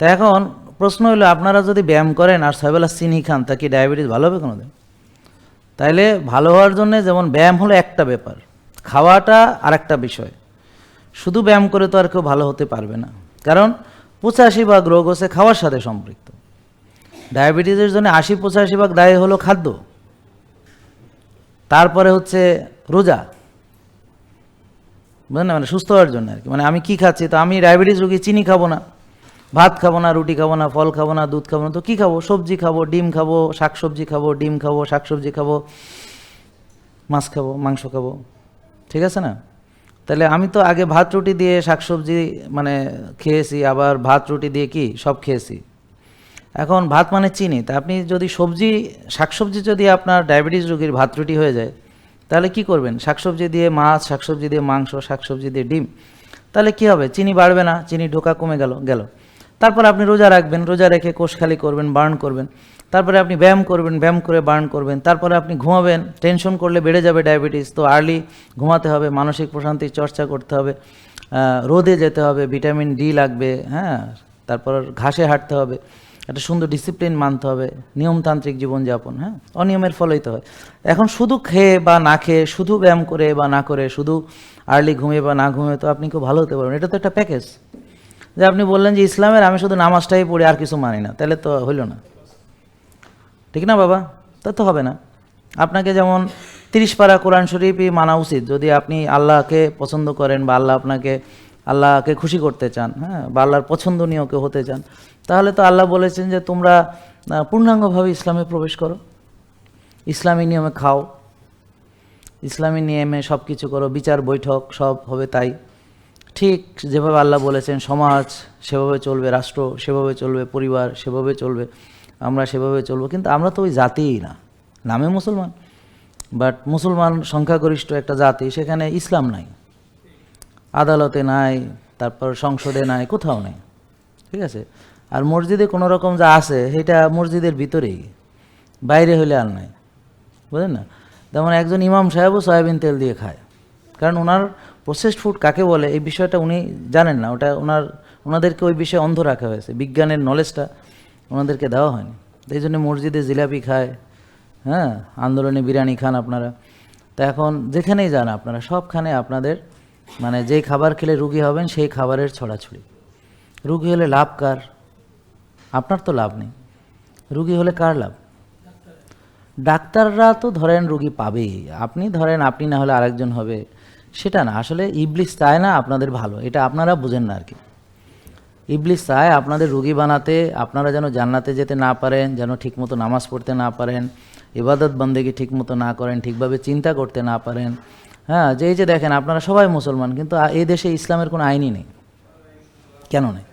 তা এখন প্রশ্ন হলো আপনারা যদি ব্যায়াম করেন আর ছয়বেলা চিনি খান, তা কি ডায়াবেটিস ভালো হবে কোনোদিন? তাইলে ভালো হওয়ার জন্য যেমন ব্যায়াম হলো একটা ব্যাপার, খাওয়াটা আর একটা বিষয়। শুধু ব্যায়াম করে তো আর কেউ ভালো হতে পারবে না। কারণ পঁচাশি ভাগ রোগ হচ্ছে খাওয়ার সাথে সম্পৃক্ত। ডায়াবেটিসের জন্য আশি পঁচাশি ভাগ দায়ী হলো খাদ্য। তারপরে হচ্ছে রোজা। বুঝলেন? মানে সুস্থ হওয়ার জন্য আর কি। মানে আমি কি খাচ্ছি? তো আমি ডায়াবেটিস রোগী, চিনি খাব না। ভাত খাব না, রুটি খাব না, ফল খাব না, দুধ খাব না, তো কী খাব? সবজি খাব, ডিম খাব, শাকসবজি খাব, ডিম খাব, শাকসবজি খাব, মাছ খাব, মাংস খাব। ঠিক আছে না? তাহলে আমি তো আগে ভাত, রুটি দিয়ে শাকসবজি মানে খেয়েছি, আবার ভাত, রুটি দিয়ে কি? সব খেয়েছি। এখন ভাত মানে চিনি। তা আপনি যদি সবজি, শাকসবজি যদি আপনার ডায়াবেটিস রোগীর ভাত, রুটি হয়ে যায়, তাহলে কি করবেন? শাকসবজি দিয়ে মাছ, শাকসবজি দিয়ে মাংস, শাকসবজি দিয়ে ডিম, তাহলে কি হবে? চিনি বাড়বে না, চিনি ঢোকা কমে গেল গেল। তারপর আপনি রোজা রাখবেন, রোজা রেখে কোষ খালি করবেন, বার্ন করবেন। তারপরে আপনি ব্যায়াম করবেন, ব্যায়াম করে বার্ন করবেন। তারপরে আপনি ঘুমাবেন, টেনশন করলে বেড়ে যাবে ডায়াবেটিস। তো আর্লি ঘুমাতে হবে, মানসিক প্রশান্তির চর্চা করতে হবে রোদে যেতে হবে, ভিটামিন ডি লাগবে হ্যাঁ তারপর ঘাসে হাঁটতে হবে। একটা সুন্দর ডিসিপ্লিন মানতে হবে, নিয়মতান্ত্রিক জীবনযাপন হ্যাঁ অনিয়মের ফলেই তো হয়। এখন শুধু খেয়ে বা না খেয়ে, শুধু ব্যায়াম করে বা না করে, শুধু আর্লি ঘুমিয়ে বা না ঘুমিয়ে, তো আপনি খুব ভালো হতে পারবেন। এটা তো একটা প্যাকেজ যে আপনি বললেন যে ইসলামের, আমি শুধু নামাজটাই পড়ি, আর কিছু মানি না। তাহলে তো হইল না। ঠিক না বাবা? তা তো হবে না। আপনাকে যেমন তিরিশ পারা কোরআন শরীফই মানা উচিত, যদি আপনি আল্লাহকে পছন্দ করেন বা আল্লাহ আপনাকে, আল্লাহকে খুশি করতে চান হ্যাঁ বা আল্লাহর পছন্দনীয় কেউ হতে চান, তাহলে তো আল্লাহ বলেছেন যে তোমরা পূর্ণাঙ্গভাবে ইসলামে প্রবেশ করো। ইসলামী নিয়মে খাও। ইসলামী নিয়মে সব কিছু করো। বিচার, বৈঠক, সব হবে তাই। ঠিক যেভাবে আল্লাহ বলেছেন, সমাজ সেভাবে চলবে, রাষ্ট্র সেভাবে চলবে, পরিবার সেভাবে চলবে, আমরা সেভাবে চলবো, কিন্তু আমরা তো ওই জাতিই না। নামে মুসলমান। বাট মুসলমান সংখ্যাগরিষ্ঠ একটা জাতি, সেখানে ইসলাম নাই। আদালতে নাই, তারপর সংসদে নাই, কোথাও নেই। ঠিক আছে? আর মসজিদে কোনো রকম যা আছে, সেটা মসজিদের ভিতরেই। বাইরে হলে আর নাই। বুঝলেন না? যেমন একজন ইমাম সাহেবও সয়াবিন তেল দিয়ে খায়। কারণ ওনার প্রসেসড ফুড কাকে বলে, এই বিষয়টা উনি জানেন না। ওটা ওনার, ওনাদেরকে ওই বিষয়ে অন্ধ রাখা হয়েছে। বিজ্ঞানের নলেজটা ওনাদেরকে দেওয়া হয়নি। এই জন্য মসজিদে জিলাপি খায় হ্যাঁ? আন্দোলনে বিরিয়ানি খান আপনারা। তো এখন যেখানেই যান আপনারা, সবখানে আপনাদের মানে যেই খাবার খেলে রুগী হবেন, সেই খাবারের ছড়াছড়ি। রুগী হলে লাভ কার? আপনার তো লাভ নেই। রুগী হলে কার লাভ? ডাক্তাররা তো ধরেন রুগী পাবেই। আপনি ধরেন, আপনি না হলে আরেকজন হবে। সেটা না, আসলে ইবলিস চায় না আপনাদের ভালো, এটা আপনারা বুঝেন না আর কি ইবলিস চায় আপনাদের রুগী বানাতে, আপনারা যেন জান্নাতে যেতে না পারেন, যেন ঠিকমতো নামাজ পড়তে না পারেন, ইবাদত বন্দেগি ঠিকমতো না করেন, ঠিকভাবে চিন্তা করতে না পারেন। হ্যাঁ যে এই যে দেখেন, আপনারা সবাই মুসলমান, কিন্তু এই দেশে ইসলামের কোনো আইনই নেই। কেন নেই?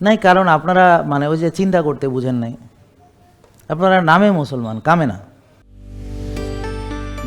নাই কারণ আপনারা মানে ওই যে চিন্তা করতে বুঝেন নাই। আপনারা নামে মুসলমান, কামে না।